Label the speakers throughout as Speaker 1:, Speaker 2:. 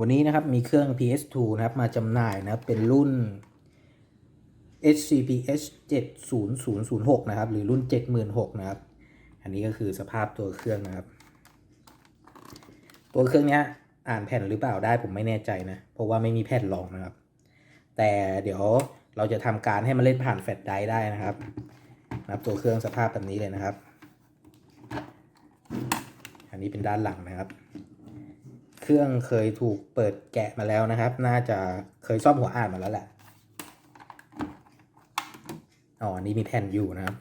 Speaker 1: วันนี้นะครับมีเครื่อง PS2 นะครับมาจำหน่ายนะครับเป็นรุ่น HCPH 70006 นะครับ หรือรุ่น 76000นะครับ อันนี้ก็คือสภาพตัวเครื่องนะครับ ตัวเครื่องเนี้ยอ่านแผ่นหรือเปล่าได้ผมไม่แน่ใจนะ เพราะว่าไม่มีแผ่นรองนะครับ แต่เดี๋ยวเราจะทำการให้มันเล่นผ่านแฟลชไดรฟ์ได้นะครับนะครับตัวเครื่องสภาพแบบนี้เลยนะครับ อันนี้เป็นด้านหลังนะครับ เครื่องเคยถูกเปิดแกะมาแล้วนะครับ น่าจะเคยซ่อมหัวอ่านมาแล้วแหละ อ๋ออันนี้มีแผ่นอยู่นะครับ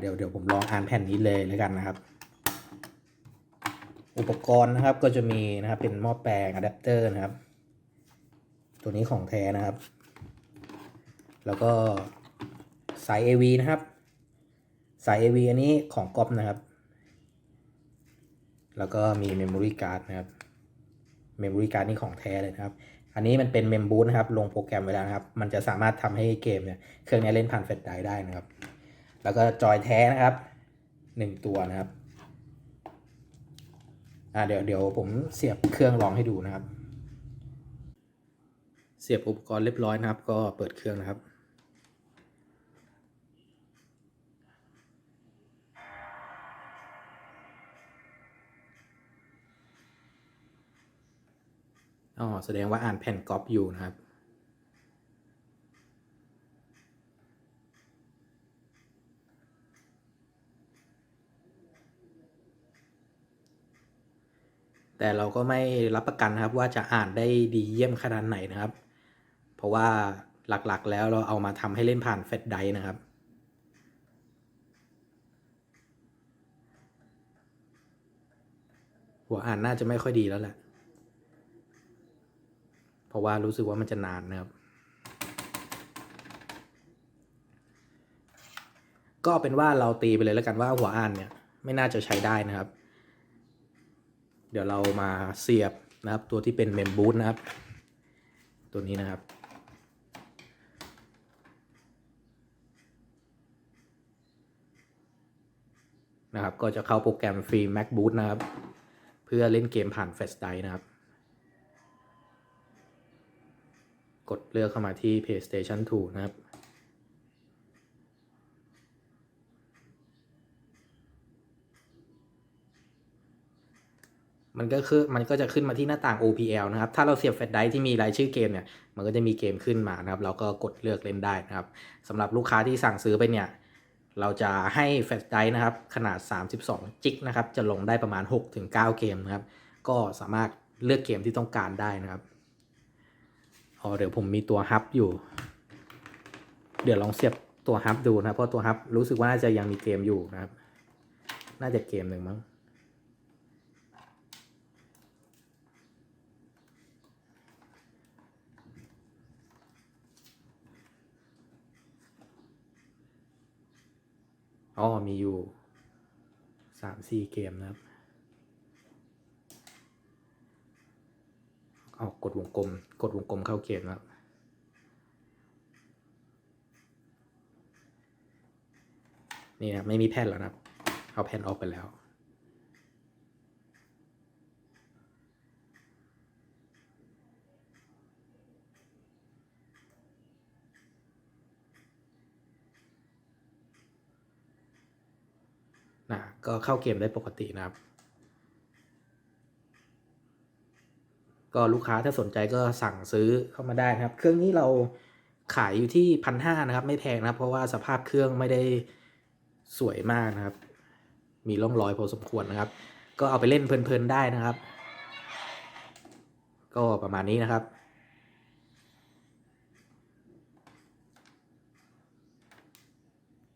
Speaker 1: เดี๋ยวเดี๋ยวผมลองอ่านแผ่นนี้เลยแล้วกันนะครับ อุปกรณ์นะครับก็จะมีนะครับเป็นหม้อแปลงอะแดปเตอร์นะครับ ตัวนี้ของแท้นะครับ แล้วก็สาย AV นะครับ สาย AV อันนี้ของก๊อปนะครับ แล้วก็มี Memory Card นะครับ Memory Card นี่ของแท้เลยนะครับ อันนี้มันเป็น Mem Boot นะครับ ลงโปรแกรมไว้แล้วนะครับ มันจะสามารถทำให้เกมเนี่ย เครื่องนี้เล่นผ่านแฟลชไดร์ได้นะครับ แล้วก็จอยแท้นะครับหนึ่งตัวนะครับ อ่าเดี๋ยวเดี๋ยวผมเสียบเครื่องลองให้ดูนะครับ เสียบอุปกรณ์เรียบร้อยนะครับ ก็เปิดเครื่องนะครับ อ๋อแสดงว่าอ่านแผ่นก๊อปอยู่นะครับ แต่เราก็ไม่รับประกันนะครับว่าจะอ่านได้ดีเยี่ยมขนาดไหนนะครับ เพราะว่าหลักๆแล้วเราเอามาทำให้เล่นผ่านแฟลชไดรฟ์นะครับหัวอ่านน่าจะไม่ค่อยดีแล้วแหละ เพราะว่ารู้สึกว่ามันจะนานนะครับ ก็เป็นว่าเราตีไปเลยแล้วกันว่าหัวอ่านเนี่ยไม่น่าจะใช้ได้นะครับ เดี๋ยวเรามาเสียบนะครับ ตัวที่เป็นเมมบูทนะครับ ตัวนี้นะครับนะครับ ก็จะเข้าโปรแกรมฟรี Mac Boot นะครับ เพื่อเล่นเกมผ่าน Flash Drive นะครับ กดเลือกเข้ามาที่ PlayStation 2 นะครับ มันก็คือมันก็จะขึ้นมาที่หน้าต่าง OPL นะครับ ถ้าเราเสียบแฟลชไดรฟ์ที่มีรายชื่อเกมเนี่ย มันก็จะมีเกมขึ้นมานะครับ เราก็กดเลือกเล่นได้นะครับสำหรับลูกค้าที่สั่งซื้อไปเนี่ย เราจะให้แฟลชไดรฟ์นะครับ ขนาด 32 จิกนะครับ จะลงได้ประมาณ 6-9 เกมนะครับ ก็สามารถเลือกเกมที่ต้องการได้นะครับ อ๋อเดี๋ยวผมมีตัวฮับอยู่ เดี๋ยวลองเสียบตัวฮับดูนะเพราะตัวฮับรู้สึกว่าน่าจะยังมีเกมอยู่นะครับ น่าจะเกมหนึ่งมั้งอ๋อมีอยู่สามสี่เกมนะครับ เอากดวงกลม กดวงกลมเข้าเกมนะครับนี่นะไม่มีแผ่นแล้วนะครับ เอาแผ่นออกไปแล้ว นะก็เข้าเกมได้ปกตินะครับ ก็ลูกค้าถ้าสนใจก็สั่งซื้อเข้ามาได้นะครับ เครื่องนี้เราขายอยู่ที่พันห้านะครับ ไม่แพงนะครับ เพราะว่าสภาพเครื่องไม่ได้สวยมากนะครับ มีร่องรอยพอสมควรนะครับ ก็เอาไปเล่นเพลินๆได้นะครับ ก็ประมาณนี้นะครับ